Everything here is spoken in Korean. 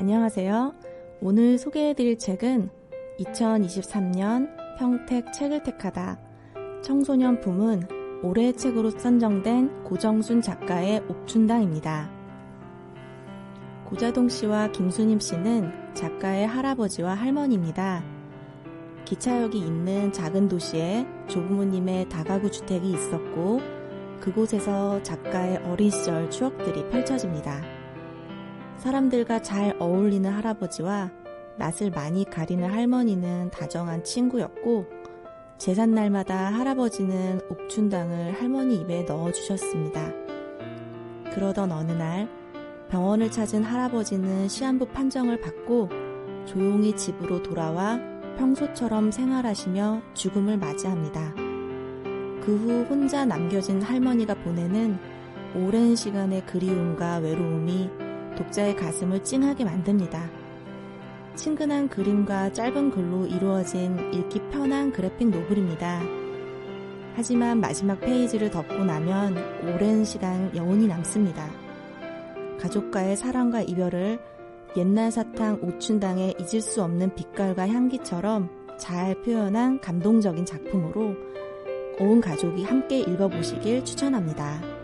안녕하세요. 오늘 소개해드릴 책은 2023년 평택 책을 택하다 청소년 품은 올해의 책으로 선정된 고정순 작가의 옥춘당입니다. 고자동 씨와 김수님 씨는 작가의 할아버지와 할머니입니다. 기차역이 있는 작은 도시에 조부모님의 다가구 주택이 있었고 그곳에서 작가의 어린 시절 추억들이 펼쳐집니다. 사람들과 잘 어울리는 할아버지와 낯을 많이 가리는 할머니는 다정한 친구였고 제삿날마다 할아버지는 옥춘당을 할머니 입에 넣어주셨습니다. 그러던 어느 날 병원을 찾은 할아버지는 시한부 판정을 받고 조용히 집으로 돌아와 평소처럼 생활하시며 죽음을 맞이합니다. 그 후 혼자 남겨진 할머니가 보내는 오랜 시간의 그리움과 외로움이 독자의 가슴을 찡하게 만듭니다. 친근한 그림과 짧은 글로 이루어진 읽기 편한 그래픽 노블입니다. 하지만 마지막 페이지를 덮고 나면 오랜 시간 여운이 남습니다. 가족과의 사랑과 이별을 옛날 사탕 오춘당의 잊을 수 없는 빛깔과 향기처럼 잘 표현한 감동적인 작품으로 온 가족이 함께 읽어보시길 추천합니다.